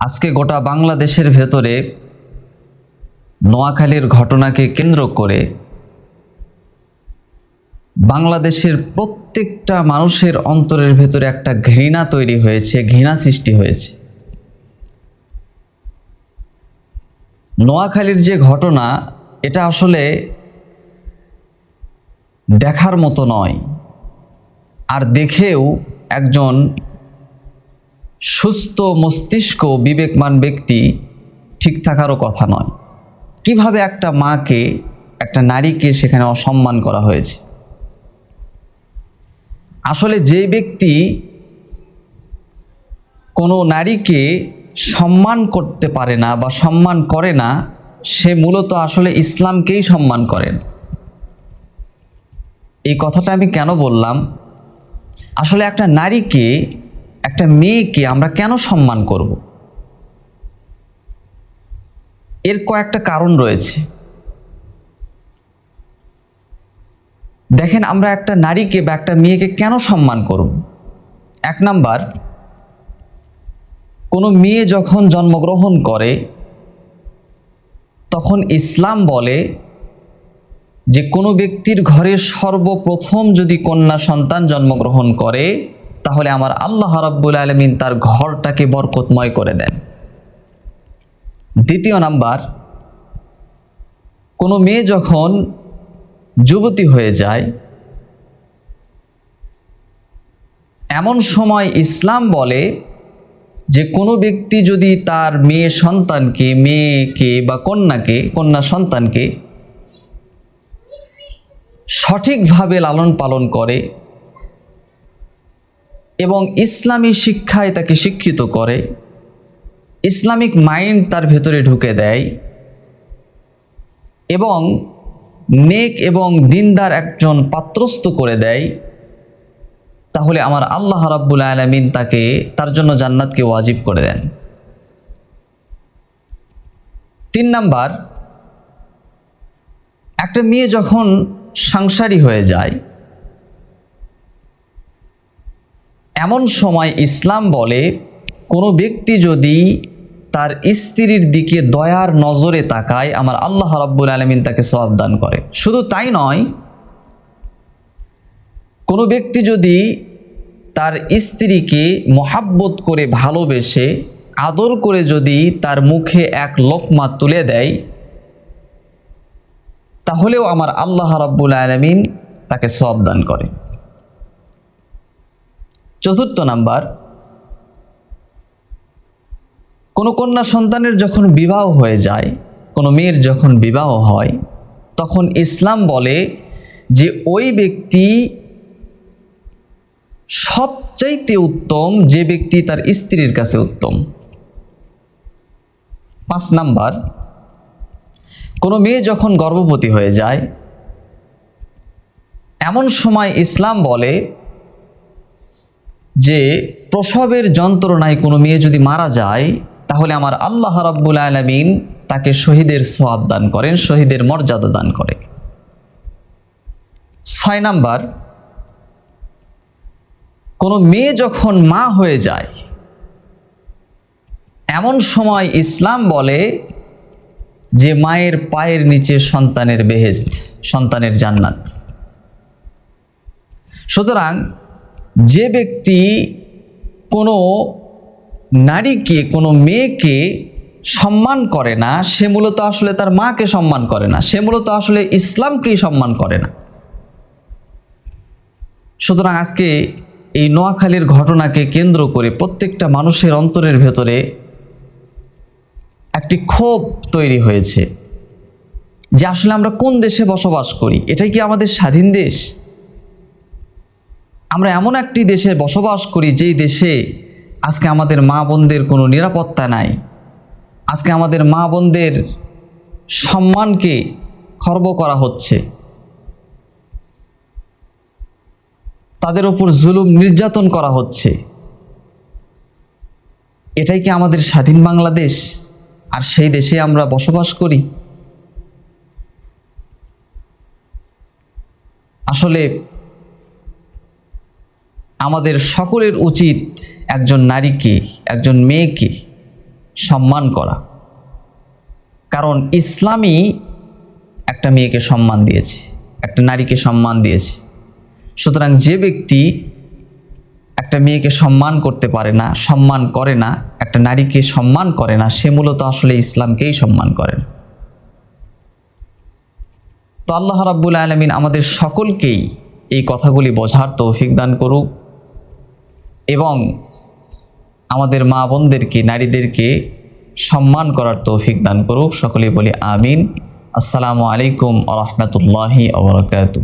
আজকে গোটা বাংলাদেশের ভেতরে নোয়াখালীর ঘটনাকে কেন্দ্র করে বাংলাদেশের প্রত্যেকটা মানুষের অন্তরের ভেতরে একটা ঘৃণা তৈরি হয়েছে, ঘৃণা সৃষ্টি হয়েছে। নোয়াখালীর যে ঘটনা, এটা আসলে দেখার মতো নয়। আর দেখেও একজন সুস্থ মস্তিষ্ক বিবেকমান ব্যক্তি ঠিক থাকারও কথা নয়। কীভাবে একটা মাকে, একটা নারীকে সেখানে অসম্মান করা হয়েছে? আসলে যে ব্যক্তি কোনো নারীকে সম্মান করতে পারে না বা সম্মান করে না, সে মূলত আসলে ইসলামকেই সম্মান করেন। এই কথাটা আমি কেন বললাম? আসলে একটা নারীকে একটা মেয়েকে আমরা কেন সম্মান করব? এর কয়েকটা কারণ রয়েছে। দেখেন আমরা একটা নারীকে বা একটা মেয়েকে কেন সম্মান করব? এক নাম্বার, কোনো মেয়ে যখন জন্মগ্রহণ করে, তখন ইসলাম বলে যে কোনো ব্যক্তির ঘরে সর্বপ্রথম যদি কন্যা সন্তান জন্মগ্রহণ করে তাহলে আমার আল্লাহ রাব্বুল আলমিন তার ঘরটাকে বরকতময় করে দেন। দ্বিতীয় নাম্বার, কোনো মেয়ে যখন যুবতী হয়ে যায়, এমন সময় ইসলাম বলে যে কোনো ব্যক্তি যদি তার মেয়ে সন্তানকে, মেয়েকে বা কন্যাকে, কন্যা সন্তানকে সঠিকভাবে লালন পালন করে এবং ইসলামী শিক্ষায় তাকে শিক্ষিত করে। ইসলামিক মাইন্ড তার ভেতরে ঢুকে দেয় এবং নেক এবং দিনদার একজন পাত্রস্থ করে দেয়। তাহলে আমার আল্লাহ রাব্বুল আলমিন তাকে, তার জন্য জান্নাতকে ওয়াজিব করে দেন। তিন নাম্বার, একটা মেয়ে যখন সাংসারী হয়ে যায় এমন সময় ইসলাম বলে, কোনো ব্যক্তি যদি তার স্ত্রীর দিকে দয়ার নজরে তাকায়, আমার আল্লাহ রাব্বুল আলমিন তাকে দান করে। শুধু তাই নয়, কোনো ব্যক্তি যদি তার স্ত্রীকে মহাব্বত করে ভালোবেসে, আদর করে যদি তার মুখে এক লোকমা তুলে দেয়, তাহলেও আমার আল্লাহ রাব্বুল আলমিন তাকে সব দান করে। চতুর্থ নাম্বার, কোনো কন্যা সন্তানের যখন বিবাহ হয়ে যায়, কোনো মেয়ের যখন বিবাহ হয়, তখন ইসলাম বলে যে ওই ব্যক্তি সবচাইতে উত্তম যে ব্যক্তি তার স্ত্রীর কাছে উত্তম। পাঁচ নাম্বার, কোনো মেয়ে যখন গর্ভবতী হয়ে যায়, এমন সময় ইসলাম বলে যে প্রসবের যন্ত্রণায় কোনো মেয়ে যদি মারা যায়, তাহলে আমার আল্লাহ রাব্বুল আলমিন তাকে শহীদের সোয়াব দান করেন, শহীদের মর্যাদা দান করে। ছয় নাম্বার, কোনো মেয়ে যখন মা হয়ে যায়, এমন সময় ইসলাম বলে যে মায়ের পায়ের নিচে সন্তানের বেহেস্ত সন্তানের জান্নাত। সুতরাং যে ব্যক্তি কোনো নারীকে, কোনো মেয়েকে সম্মান করে না, সে মূলত আসলে তার মাকে সম্মান করে না, সে মূলত আসলে ইসলামকেই সম্মান করে না। সুতরাং আজকে এই নোয়াখালীর ঘটনাকে কেন্দ্র করে প্রত্যেকটা মানুষের অন্তরের ভেতরে একটি ক্ষোভ তৈরি হয়েছে যে আসলে আমরা কোন দেশে বসবাস করি? এটাই কি আমাদের স্বাধীন দেশ? আমরা এমন একটি দেশে বসবাস করি যেই দেশে আজকে আমাদের মা বোনদের কোনো নিরাপত্তা নাই। আজকে আমাদের মা বোনদের সম্মানকে খর্ব করা হচ্ছে। তাদের ওপর জুলুম নির্যাতন করা হচ্ছে। এটাই কি আমাদের স্বাধীন বাংলাদেশ? আর সেই দেশে আমরা বসবাস করি? আসলে আমাদের সকলের উচিত একজন নারীকে, একজন মেয়েকে সম্মান করা। কারণ ইসলামই একটা মেয়েকে সম্মান দিয়েছে, একটা নারীকে সম্মান দিয়েছে। সুতরাং যে ব্যক্তি একটা মেয়েকে সম্মান করতে পারে না, সম্মান করে না, একটা নারীকে সম্মান করে না, সে মূলত আসলে ইসলামকেই সম্মান করে না। তো আল্লাহ রাব্বুল আলমিন আমাদের সকলকেই এই কথাগুলি বোঝার তৌফিক দান করুক। এবং আমাদের মা বোনদেরকে, নারীদেরকে সম্মান করার তৌফিক দান করুক। সকলে বলি আমিন। আসসালামু আলাইকুম আ রহমতুল্লাহি আবরকাত